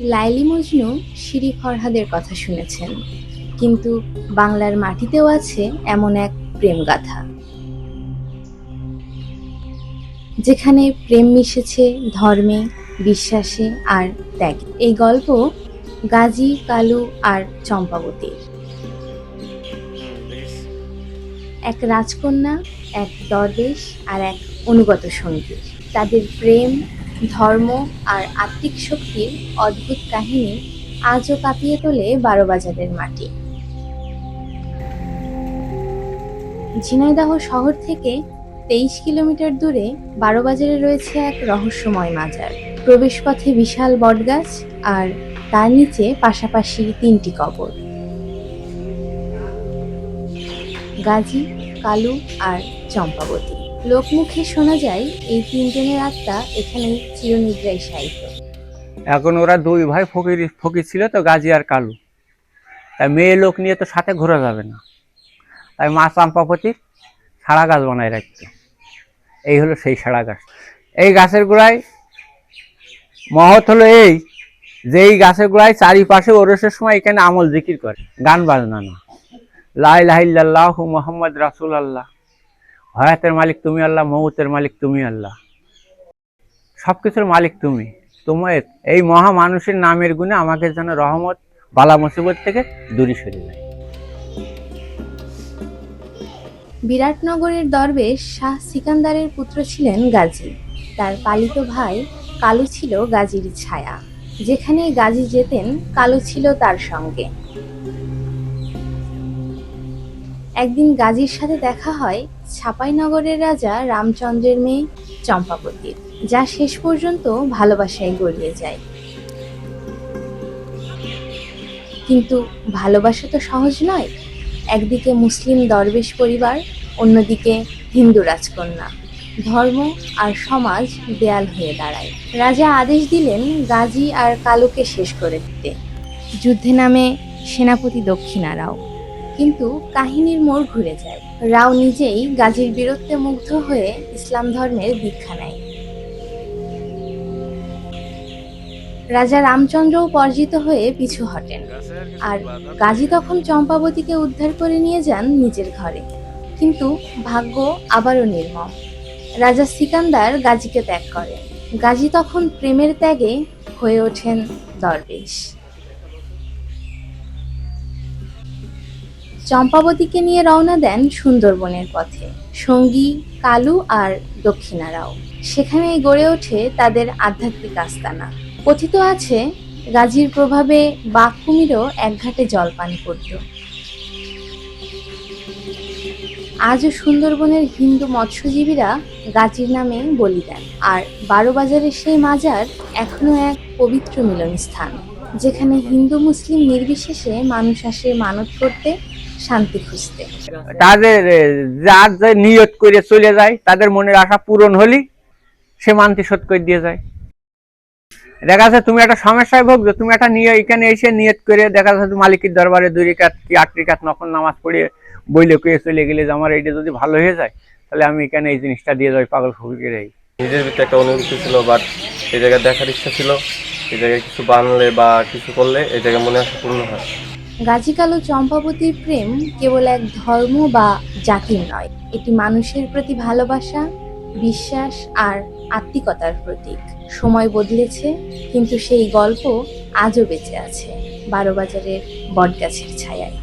Laili Majnu Siri ফরহাদের কথা শুনেছেন, কিন্তু বাংলার মাটিতেও আছে এমন এক প্রেমগাথা। যেখানে প্রেম মিশেছে ধর্মে, বিশ্বাসে আর ত্যাগ। এই গল্প গাজী, কালু আর চম্পাবতীর। এক রাজকন্যা, এক দরবেশ আর এক অনুগত সঙ্গী। তাদের প্রেম ধর্ম আর আত্মিক শক্তির অদ্ভুত কাহিনী আজও কাঁপিয়ে তোলে বারোবাজারের মাটি। ঝিনাইদহ শহর থেকে তেইশ কিলোমিটার দূরে বারোবাজারে রয়েছে এক রহস্যময় মাজার। প্রবেশপথে বিশাল বটগাছ আর তার নিচে পাশাপাশি তিনটি কবর। গাজী, কালু আর চম্পাবতী। লোকমুখে শোনা যায়, এই তিনজনের আত্মা এখানে চিরনিদ্রায় শায়িত। এখন ওরা দুই ভাই ফকির ফকির ছিল তো, গাজী আর কালু। তাই মেয়ে লোক নিয়ে তো সাথে ঘোরা যাবে না। তাই মা চাম্পাপতি সারা গাছ বানায় রাখতো। এই হলো সেই সারা গাছ। এই গাছের গোড়ায় মহৎ হলো এই যে এই গাছের গোড়ায় চারিপাশে ওরসের সময় এখানে আমল জিকির করে, গান বাজনা না। লাই লাহিল্লাহ মোহাম্মদ রাসুল আল্লাহ হয়াতের মালিক তুমি আল্লাহ, মৌতের মালিক তুমি আল্লাহ। সব কিছুর মালিক তুমি। তোমার এই মহা মানুষের নামের গুণে আমাকে যেন রহমত, বালা মুসিবত থেকে দূরে সরে যায় বিরাটনগরের দরবেশ শাহ সিকান্দারের পুত্র ছিলেন গাজী। তার পালিত ভাই কালু ছিল গাজীর ছায়া। যেখানে গাজী যেতেন, কালু ছিল তার সঙ্গে। একদিন গাজীর সাথে দেখা হয় ছাপাইনগরের রাজা রামচন্দ্রের মেয়ে চম্পাবতীর, যা শেষ পর্যন্ত ভালোবাসায় গড়িয়ে যায়। কিন্তু ভালোবাসা তো সহজ নয়। একদিকে মুসলিম দরবেশ পরিবার, অন্যদিকে হিন্দু রাজকন্যা। ধর্ম আর সমাজ দেয়াল হয়ে দাঁড়ায়। রাজা আদেশ দিলেন গাজী আর কালুকে শেষ করে দিতে। যুদ্ধে নামে সেনাপতি দক্ষিণা রাও। কিন্তু কাহিনীর মোড় ঘুরে যায়। রাও নিজেই গাজীর বীরত্বে মুগ্ধ হয়ে ইসলাম ধর্মের দীক্ষা নেয়। রাজা রামচন্দ্রও পরাজিত হয়ে পিছু হটেন। আর গাজী তখন চম্পাবতীকে উদ্ধার করে নিয়ে যান নিজের ঘরে। কিন্তু ভাগ্য আবারও নির্মম। রাজা সিকান্দার গাজীকে ত্যাগ করে। গাজী তখন প্রেমের ত্যাগে হয়ে ওঠেন দরবেশ। চম্পাবতীকে নিয়ে রওনা দেন সুন্দরবনের পথে। সঙ্গী, কালু আর দক্ষিণারাও। সেখানে গড়ে ওঠে তাদের আধ্যাত্মিক আস্তানা। কথিত আছে, গাজীর প্রভাবে বাঘ কুমিরও একঘাটে জল পান করত। আজও সুন্দরবনের হিন্দু মৎস্যজীবীরা গাজীর নামে বলি দেন। আর বারো বাজারের সেই মাজার এখনও এক পবিত্র মিলনস্থান। যেখানে হিন্দু মুসলিম নির্বিশেষে মানুষ আসে মানত করতে শান্তি খুঁজতে। তাদের যার যে নিয়ত করে চলে যায় তাদের মনের আশা পূরণ হলি সে মানতি শোধ করে দিয়ে যায়। দেখা যাচ্ছে তুমি একটা সমস্যায় ভোগছো তুমি একটা নিয়ে এখানে এসে নিয়ত করে দেখা যাচ্ছে মালিকের দরবারে দুই রেখাত কি আট রেখাত নকল নামাজ পড়ে বইলে কয়ে চলে গেলে যে আমার এইটা যদি ভালো হয়ে যায় তাহলে আমি এখানে এই জিনিসটা দিয়ে যাই পাগল এই নিজের ভিতরে একটা অনুভূতি ছিল বাট এই জায়গায় দেখার ইচ্ছা ছিল। এই জায়গায় কিছু বানলে বা কিছু করলে এই জায়গায় মনে আশা পূর্ণ হয়। গাজী কালো চম্পাবতীর প্রেম কেবল এক ধর্ম বা জাতির নয়, এটি মানুষের প্রতি ভালোবাসা, বিশ্বাস আর আত্মিকতার প্রতীক। সময় বদলেছে, কিন্তু সেই গল্প আজও বেঁচে আছে বারো বাজারের বটগাছের ছায়ায়।